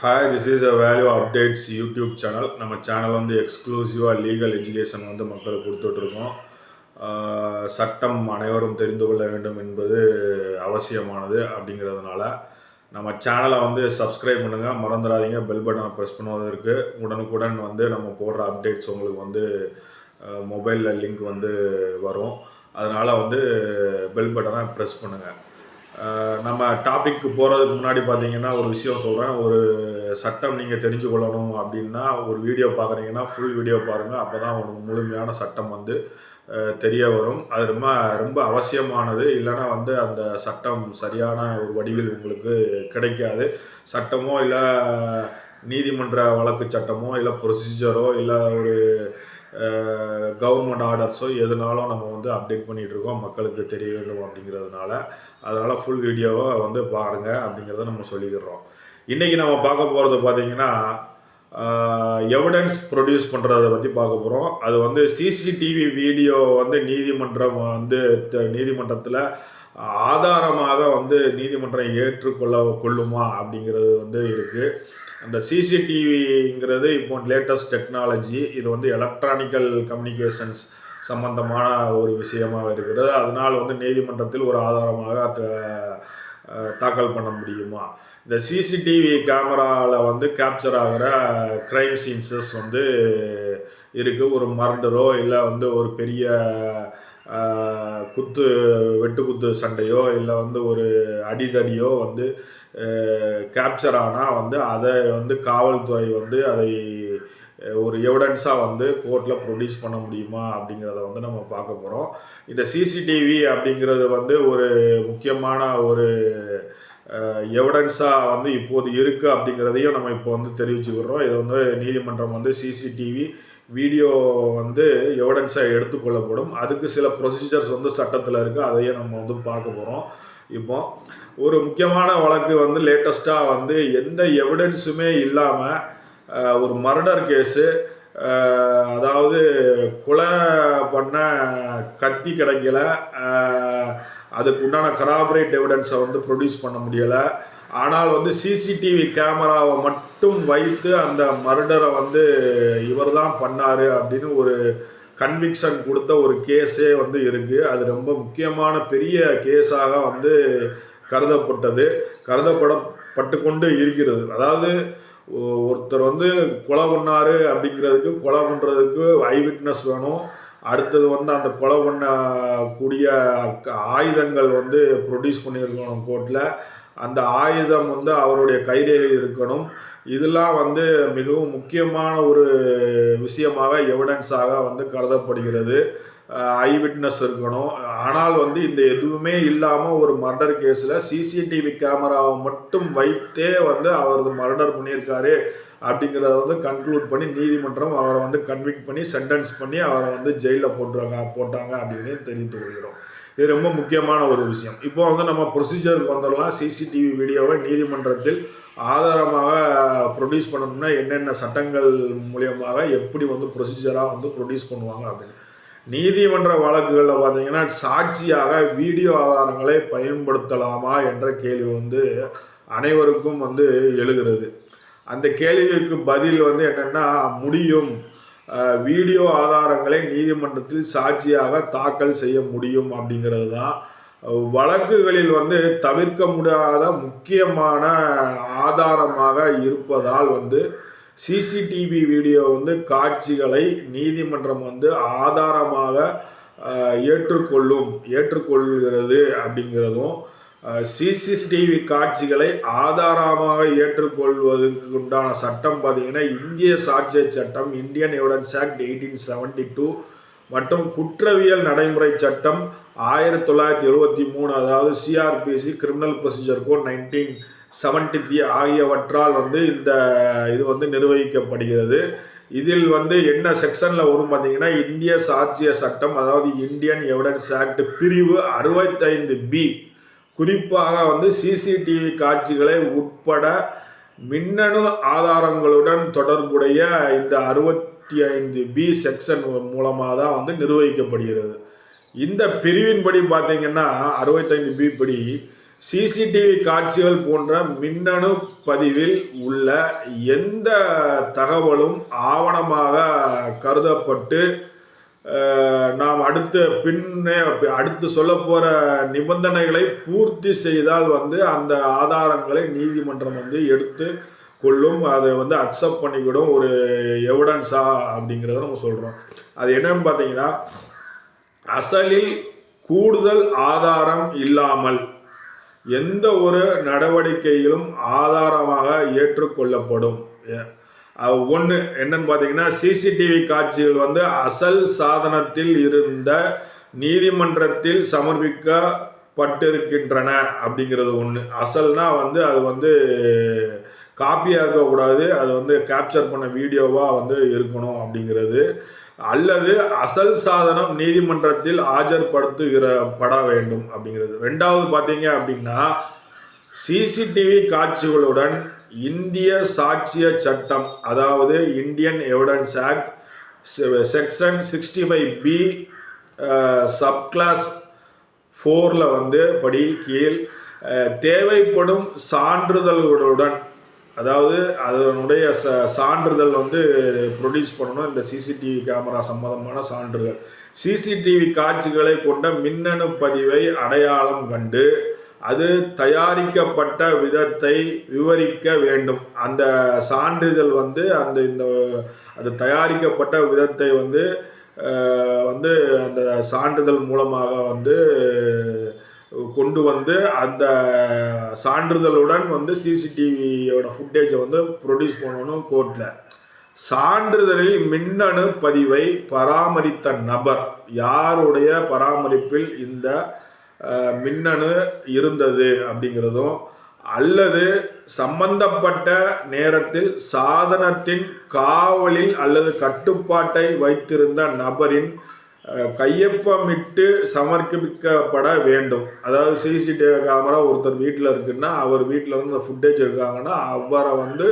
Hi this is a value updates YouTube channel நம்ம channel வந்து எக்ஸ்க்ளூசிவாக லீகல் எஜுகேஷன் வந்து மக்களுக்கு கொடுத்துட்ருக்கோம். சட்டம் அனைவரும் தெரிந்து கொள்ள வேண்டும் என்பது அவசியமானது அப்படிங்கிறதுனால நம்ம சேனலை வந்து சப்ஸ்கிரைப் பண்ணுங்கள் மறந்துடாதீங்க. பெல் பட்டனை ப்ரெஸ் பண்ணுவதற்கு உடனுக்குடன் வந்து நம்ம போடுற அப்டேட்ஸ் உங்களுக்கு வந்து மொபைலில் லிங்க் வந்து வரும். அதனால் வந்து பெல் பட்டனை ப்ரெஸ் பண்ணுங்கள் நம்ம டாபிக்கு போகிறதுக்கு முன்னாடி பார்த்தீங்கன்னா ஒரு விஷயம் சொல்கிறேன் ஒரு சட்டம் நீங்கள் தெரிஞ்சு கொள்ளணும் அப்படின்னா ஒரு வீடியோ பார்க்குறீங்கன்னா ஃபுல் வீடியோ பாருங்கள் அப்போ தான் ஒரு முழுமையான சட்டம் வந்து தெரிய வரும். அது ரொம்ப ரொம்ப அவசியமானது. இல்லைன்னா வந்து அந்த சட்டம் சரியான ஒரு வடிவில் உங்களுக்கு கிடைக்காது. சட்டமோ இல்லை நீதிமன்ற வழக்கு சட்டமோ இல்லை ப்ரொசீஜரோ இல்லை ஒரு கவர்மெண்ட் ஆர்டர்ஸோ எதுனாலும் நம்ம வந்து அப்டேட் பண்ணிகிட்டு இருக்கோம் மக்களுக்கு தெரிய வேண்டும் அப்படிங்கிறதுனால. அதனால் ஃபுல் வீடியோவை வந்து பாருங்கள் அப்படிங்கிறத நம்ம சொல்லிக்கிறோம். இன்றைக்கி நம்ம பார்க்க போகிறது பார்த்தீங்கன்னா எவிடன்ஸ் ப்ரொடியூஸ் பண்ணுறதை பற்றி பார்க்க போகிறோம் அது வந்து சிசிடிவி வீடியோ வந்து நீதிமன்றம் வந்து த- நீதிமன்றத்தில் ஆதாரமாக வந்து நீதிமன்றம் ஏற்றுக்கொள்ள கொள்ளுமா அப்படிங்கிறது வந்து இருக்குது அந்த சிசிடிவிங்கிறது இப்போ லேட்டஸ்ட் டெக்னாலஜி இது வந்து எலக்ட்ரானிக்கல் கம்யூனிகேஷன்ஸ் சம்பந்தமான ஒரு விஷயமாக இருக்கிறது. அதனால் வந்து நீதிமன்றத்தில் ஒரு ஆதாரமாக தாக்கல் பண்ண முடியுமா? இந்த சிசிடிவி கேமராவில் வந்து கேப்சர் ஆகிற க்ரைம் சீன்சஸ் வந்து இருக்குது ஒரு மர்டரோ இல்லை வந்து ஒரு பெரிய அஹ், குத்து வெட்டுக்குத்து சண்டையோ இல்லை வந்து ஒரு அடிதடியோ வந்து கேப்சர் ஆனால் வந்து அதை வந்து காவல்துறை வந்து அதை ஒரு எவிடன்ஸாக வந்து கோர்ட்டில் ப்ரொடியூஸ் பண்ண முடியுமா அப்படிங்கிறத வந்து நம்ம பார்க்க போகிறோம் இந்த சிசிடிவி அப்படிங்கிறது வந்து ஒரு முக்கியமான ஒரு எவிடன்ஸாக வந்து இப்போது இருக்குது அப்படிங்கிறதையும் நம்ம இப்போ வந்து தெரிவிச்சுக்கிறோம். இது வந்து நீதிமன்றம் வந்து சிசிடிவி வீடியோ வந்து எவிடன்ஸாக எடுத்துக்கொள்ளப்படும். அதுக்கு சில ப்ரொசீஜர்ஸ் வந்து சட்டத்தில் இருக்குது அதையும் நம்ம வந்து பார்க்க போகிறோம் இப்போ ஒரு முக்கியமான வழக்கு வந்து லேட்டஸ்ட்டாக வந்து எந்த எவிடன்ஸுமே இல்லாமல் ஒரு மர்டர் கேஸு அதாவது கொலை பண்ண கத்தி கிடைக்கல அதுக்கு உண்டான கராபரேட் எவிடன்ஸை வந்து ப்ரொடியூஸ் பண்ண முடியலை. ஆனால் வந்து சிசிடிவி கேமராவை மட்டும் வைத்து அந்த மர்டரை வந்து இவர் தான் பண்ணார் அப்படின்னு ஒரு கன்விக்ஷன் கொடுத்த ஒரு கேஸே வந்து இருக்குது அது ரொம்ப முக்கியமான பெரிய கேஸாக வந்து கருதப்பட்டது. கருதப்படப்பட்டு கொண்டு இருக்கிறது. அதாவது ஒ- ஒருத்தர் வந்து கொலை பண்ணாரு அப்படிங்கிறதுக்கு கொலை பண்ணுறதுக்கு ஐ விட்னஸ் வேணும். அடுத்தது வந்து அந்த கொலை பண்ணக்கூடிய க- ஆயுதங்கள் வந்து ப்ரொடியூஸ் பண்ணியிருக்கணும் கோர்ட்டில் அந்த ஆயுதம் வந்து அவருடைய கைரேகை இருக்கணும். இதெல்லாம் வந்து மிகவும் முக்கியமான ஒரு விஷயமாக எவிடன்ஸாக வந்து கருதப்படுகிறது. ஐ விட்னஸ் இருக்கணும். ஆனால் வந்து இந்த எதுவுமே இல்லாமல் ஒரு மர்டர் கேஸில் சிசிடிவி கேமராவை மட்டும் வைத்தே வந்து அவரது மர்டர் பண்ணியிருக்காரு அப்படிங்கிறத வந்து கன்க்ளூட் பண்ணி நீதிமன்றம் அவரை வந்து கன்விக்ட் பண்ணி சென்டென்ஸ் பண்ணி அவரை வந்து ஜெயிலில் போட்டுருவாங்க போட்டாங்க அப்படின்னு தெரிவித்து கொள்கிறோம். இது ரொம்ப முக்கியமான ஒரு விஷயம். இப்போ வந்து நம்ம ப்ரொசீஜருக்கு வந்துடலாம். சிசிடிவி வீடியோவை நீதிமன்றத்தில் ஆதாரமாக ப்ரொடியூஸ் பண்ணணும்னா என்னென்ன சட்டங்கள் மூலியமாக எப்படி வந்து ப்ரொசீஜராக வந்து ப்ரொடியூஸ் பண்ணுவாங்க அப்படின்னு. நீதிமன்ற வழக்குகளில் பார்த்தீங்கன்னா சாட்சியாக வீடியோ ஆதாரங்களை பயன்படுத்தலாமா என்ற கேள்வி வந்து அனைவருக்கும் வந்து எழுகிறது. அந்த கேள்விக்கு பதில் வந்து என்னென்னா முடியும். வீடியோ ஆதாரங்களை நீதிமன்றத்தில் சாட்சியாக தாக்கல் செய்ய முடியும் அப்படிங்கிறது தான் வழக்குகளில் வந்து தவிர்க்க முடியாத முக்கியமான ஆதாரமாக இருப்பதால் வந்து சிசிடிவி வீடியோ வந்து காட்சிகளை நீதிமன்றம் வந்து ஆதாரமாக ஏற்றுக்கொள்ளும் ஏற்றுக்கொள்கிறது அப்படிங்கிறதும் சிசிடிவி காட்சிகளை ஆதாரமாக ஏற்றுக்கொள்வதற்கு உண்டான சட்டம் பார்த்தீங்கன்னா இந்திய சாட்சிய சட்டம் Indian evidence act eighteen seventy two மற்றும் குற்றவியல் நடைமுறை சட்டம் ஆயிரத்தி தொள்ளாயிரத்தி எழுபத்தி மூணு அதாவது CRPC criminal procedure code nineteen seventy three ஆகியவற்றால் வந்து இந்த இது வந்து நிர்வகிக்கப்படுகிறது. இதில் வந்து என்ன செக்ஷனில் வரும் பார்த்தீங்கன்னா இந்திய சாட்சிய சட்டம் அதாவது இந்தியன் எவிடன்ஸ் ஆக்ட் பிரிவு அறுபத்தைந்து பி குறிப்பாக வந்து சிசிடிவி காட்சிகளை உட்பட மின்னணு ஆதாரங்களுடன் தொடர்புடைய இந்த அறுபத்தி ஐந்து பி செக்ஷன் மூலமாக தான் வந்து நிர்வகிக்கப்படுகிறது. இந்த பிரிவின்படி பார்த்தீங்கன்னா அறுபத்தைந்து பி படி சிசிடிவி காட்சிகள் போன்ற மின்னணு பதிவில் உள்ள எந்த தகவலும் ஆவணமாக கருதப்பட்டு நாம் அடுத்து பின்னே அடுத்து சொல்ல போகிற நிபந்தனைகளை பூர்த்தி செய்தால் வந்து அந்த ஆதாரங்களை நீதிமன்றம் வந்து எடுத்து கொள்ளும் அதை வந்து அக்செப்ட் பண்ணிக்கிடும் ஒரு எவிடன்ஸா அப்படிங்கிறத நம்ம சொல்கிறோம் அது என்னன்னு பார்த்தீங்கன்னா அசலில் கூடுதல் ஆதாரம் இல்லாமல் எந்த ஒரு நடவடிக்கையிலும் ஆதாரமாக ஏற்றுக்கொள்ளப்படும். ஒன்று என்னன்னு பார்த்தீங்கன்னா சிசிடிவி காட்சிகள் வந்து அசல் சாதனத்தில் இருந்த நீதிமன்றத்தில் சமர்ப்பிக்கப்பட்டிருக்கின்றன அப்படிங்கிறது ஒன்று அசல்னா வந்து அது வந்து காப்பியாக இருக்கக்கூடாது அது வந்து கேப்சர் பண்ண வீடியோவாக வந்து இருக்கணும் அப்படிங்கிறது. அல்லது அசல் சாதனம் நீதிமன்றத்தில் ஆஜர்படுத்துகிற பட வேண்டும் அப்படிங்கிறது. ரெண்டாவது பார்த்தீங்க அப்படின்னா சிசிடிவி காட்சிகளுடன் இந்திய சாட்சிய சட்டம் அதாவது Indian evidence act section sixty five B subclause ஃபோரில் வந்து படி கீழ் தேவைப்படும் சான்றிதழ்களுடன் அதாவது அதனுடைய ச சான்றிதழ் வந்து ப்ரொடியூஸ் பண்ணணும். இந்த சிசிடிவி கேமரா சம்பந்தமான சான்றுகள் சிசிடிவி காட்சிகளை கொண்ட மின்னணு பதிவை அடையாளம் கண்டு அது தயாரிக்கப்பட்ட விதத்தை விவரிக்க வேண்டும். அந்த சான்றிதழ் வந்து அந்த இந்த அது தயாரிக்கப்பட்ட விதத்தை வந்து வந்து அந்த சான்றிதழ் மூலமாக வந்து கொண்டு வந்து அந்த சான்றிதழுடன் வந்து சிசிடிவியோட ஃபுட்டேஜை வந்து ப்ரொடியூஸ் பண்ணணும் கோர்ட்டில் சான்றிதழில் மின்னணு பதிவை பராமரித்த நபர் யாருடைய பராமரிப்பில் இந்த மின்னணு இருந்தது அப்படிங்கிறதும் அல்லது சம்பந்தப்பட்ட நேரத்தில் சாதனத்தின் காவலில் அல்லது கட்டுப்பாட்டை வைத்திருந்த நபரின் கையொப்பமிட்டு சமர்ப்பிக்கப்பட வேண்டும். அதாவது சிசிடிவி கேமரா ஒருத்தர் வீட்டில் இருக்குன்னா அவர் வீட்டில் வந்து ஃபுட்டேஜ் இருக்காங்கன்னா அவரை வந்து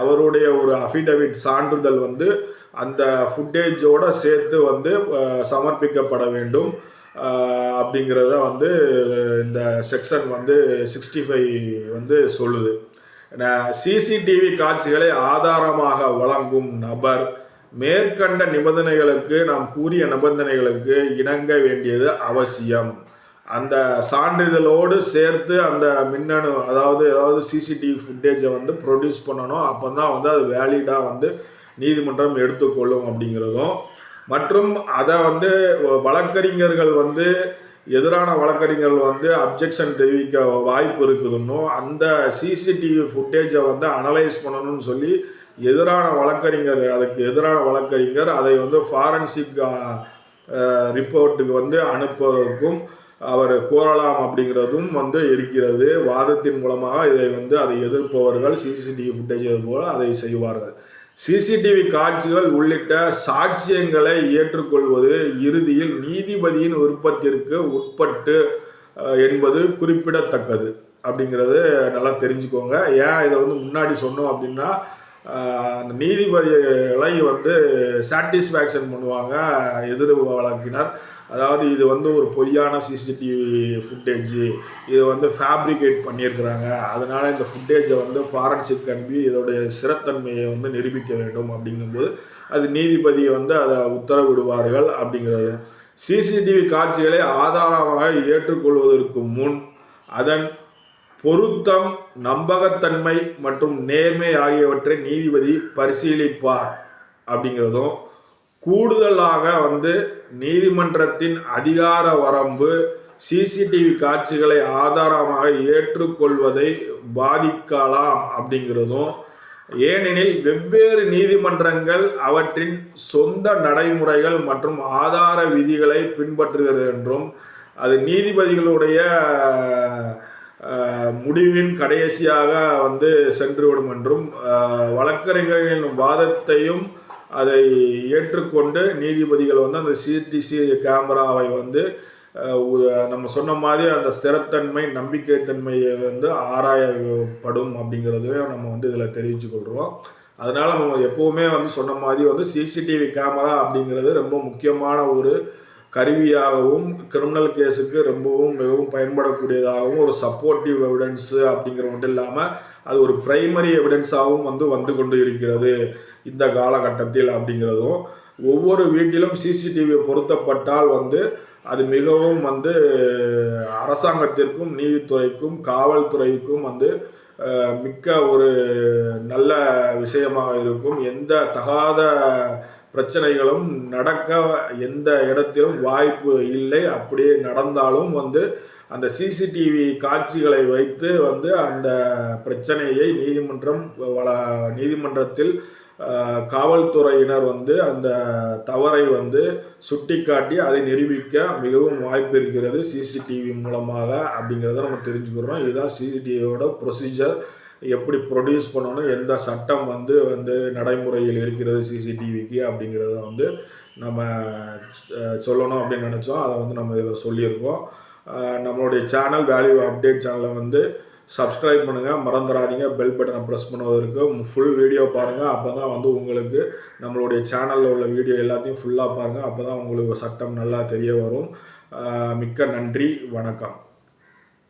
அவருடைய ஒரு அஃபிடவிட் சான்றிதழ் வந்து அந்த ஃபுட்டேஜோட சேர்த்து வந்து சமர்ப்பிக்கப்பட வேண்டும். அப்படிங்கிறத வந்து இந்த செக்ஷன் வந்து சிக்ஸ்டி ஃபைவ் வந்து சொல்லுது. சிசிடிவி காட்சிகளை ஆதாரமாக வழங்கும் நபர் மேற்கண்ட நிபந்தனைகளுக்கு நாம் கூறிய நிபந்தனைகளுக்கு இணங்க வேண்டியது அவசியம். அந்த சான்றிதழோடு சேர்த்து அந்த மின்னணு அதாவது ஏதாவது சிசிடிவி ஃபுட்டேஜை வந்து ப்ரொடியூஸ் பண்ணணும். அப்போ தான் வந்து அது வேலிடாக வந்து நீதிமன்றம் எடுத்துக்கொள்ளும் அப்படிங்கிறதும். மற்றும் அதை வந்து வழக்கறிஞர்கள் வந்து எதிரான வழக்கறிஞர்கள் வந்து அப்ஜெக்ஷன் தெரிவிக்க வாய்ப்பு இருக்குதுன்னும் அந்த சிசிடிவி ஃபுட்டேஜை வந்து அனலைஸ் பண்ணணும்னு சொல்லி எதிரான வழக்கறிஞர் அதுக்கு எதிரான வழக்கறிஞர் அதை வந்து ஃபாரன்சிக் ரிப்போர்ட்டுக்கு வந்து அனுப்புவதற்கும் அவர் கோரலாம் அப்படிங்கிறதும் வந்து இருக்கிறது. வாதத்தின் மூலமாக இதை வந்து அதை எதிர்ப்பவர்கள் சிசிடிவி ஃபுட்டேஜ் போல அதை செய்வார்கள். சிசிடிவி காட்சிகள் உள்ளிட்ட சாட்சியங்களை ஏற்றுக்கொள்வது இறுதியில் நீதிபதியின் விருப்பத்திற்கு உட்பட்டு என்பது குறிப்பிடத்தக்கது. அப்படிங்கிறது நல்லா தெரிஞ்சுக்கோங்க. ஏன் இதை வந்து முன்னாடி சொன்னோம் அப்படின்னா அந்த நீதிபதிகளை வந்து சாட்டிஸ்ஃபேக்ஷன் பண்ணுவாங்க எதிர் வழக்கினர். அதாவது இது வந்து ஒரு பொய்யான சிசிடிவி ஃபுட்டேஜ் இது வந்து ஃபேப்ரிகேட் பண்ணியிருக்கிறாங்க. அதனால் இந்த ஃபுட்டேஜை வந்து ஃபாரன்சிக் அனுப்பி இதோடைய சிறத்தன்மையை வந்து நிரூபிக்க வேண்டும் அப்படிங்கும்போது அது நீதிபதியை வந்து அதை உத்தரவிடுவார்கள் அப்படிங்கிறது. சிசிடிவி காட்சிகளை ஆதாரமாக ஏற்றுக்கொள்வதற்கு முன் அதன் பொருத்தம் நம்பகத்தன்மை மற்றும் நேர்மை ஆகியவற்றை நீதிபதி பரிசீலிப்பார் அப்படிங்கிறதும் கூடுதலாக வந்து நீதிமன்றத்தின் அதிகார வரம்பு சிசிடிவி காட்சிகளை ஆதாரமாக ஏற்றுக்கொள்வதை பாதிக்கலாம் அப்படிங்கிறதும் ஏனெனில் வெவ்வேறு நீதிமன்றங்கள் அவற்றின் சொந்த நடைமுறைகள் மற்றும் ஆதார விதிகளை பின்பற்றுகிறது என்றும் அது நீதிபதிகளுடைய முடிவின் கடைசியாக வந்து சென்றுவிடும் என்றும் வழக்கறிஞர்களின் வாதத்தையும் அதை ஏற்றுக்கொண்டு நீதிபதிகள் வந்து அந்த சிடிசி கேமராவை வந்து நம்ம சொன்ன மாதிரி அந்த ஸ்திரத்தன்மை நம்பிக்கைத்தன்மையை வந்து ஆராயப்படும் அப்படிங்கிறதையும் நம்ம வந்து இதில் தெரிவிச்சுக்கொள்கிறோம் அதனால் நம்ம எப்போவுமே வந்து சொன்ன மாதிரி வந்து சிசிடிவி கேமரா அப்படிங்கிறது ரொம்ப முக்கியமான ஒரு கருவியாகவும் கிரிமினல் கேஸுக்கு ரொம்பவும் மிகவும் பயன்படக்கூடியதாகவும் ஒரு சப்போர்ட்டிவ் எவிடன்ஸு அப்படிங்கிற மட்டும் இல்லாமல் அது ஒரு பிரைமரி எவிடன்ஸாகவும் வந்து வந்து கொண்டு இருக்கிறது இந்த காலகட்டத்தில் அப்படிங்கிறதும். ஒவ்வொரு வீட்டிலும் சிசிடிவி பொருத்தப்பட்டால் வந்து அது மிகவும் வந்து அரசாங்கத்திற்கும் நீதித்துறைக்கும் காவல்துறைக்கும் வந்து மிக்க ஒரு நல்ல விஷயமாக இருக்கும். எந்த தகாத பிரச்சனைகளும் நடக்க எந்த இடத்திலும் வாய்ப்பு இல்லை. அப்படியே நடந்தாலும் வந்து அந்த சிசிடிவி காட்சிகளை வைத்து வந்து அந்த பிரச்சனையை நீதிமன்றம் வள நீதிமன்றத்தில் காவல்துறையினர் வந்து அந்த தவறை வந்து சுட்டிக்காட்டி அதை நிரூபிக்க மிகவும் வாய்ப்பு இருக்கிறது சிசிடிவி மூலமாக அப்படிங்கிறத நம்ம தெரிஞ்சுக்கிறோம். இதுதான் சிசிடிவியோட ப்ரொசீஜர் எப்படி ப்ரொடியூஸ் பண்ணணும் எந்த சட்டம் வந்து வந்து நடைமுறையில் இருக்கிறது சிசிடிவிக்கு அப்படிங்கிறத வந்து நம்ம சொல்லணும் அப்படின்னு நினச்சோம். அதை வந்து நம்ம இதில் சொல்லியிருக்கோம். நம்மளுடைய சேனல் வேல்யூ அப்டேட் சேனலை வந்து சப்ஸ்கிரைப் பண்ணுங்கள் மறந்துடாதீங்க பெல் பட்டனை ப்ரெஸ் பண்ணுவதற்கு ஃபுல் வீடியோ பாருங்கள் அப்போ தான் வந்து உங்களுக்கு நம்மளுடைய சேனலில் உள்ள வீடியோ எல்லாத்தையும் ஃபுல்லாக பாருங்கள் அப்போ தான் உங்களுக்கு சட்டம் நல்லா தெரிய வரும். மிக்க நன்றி. வணக்கம்.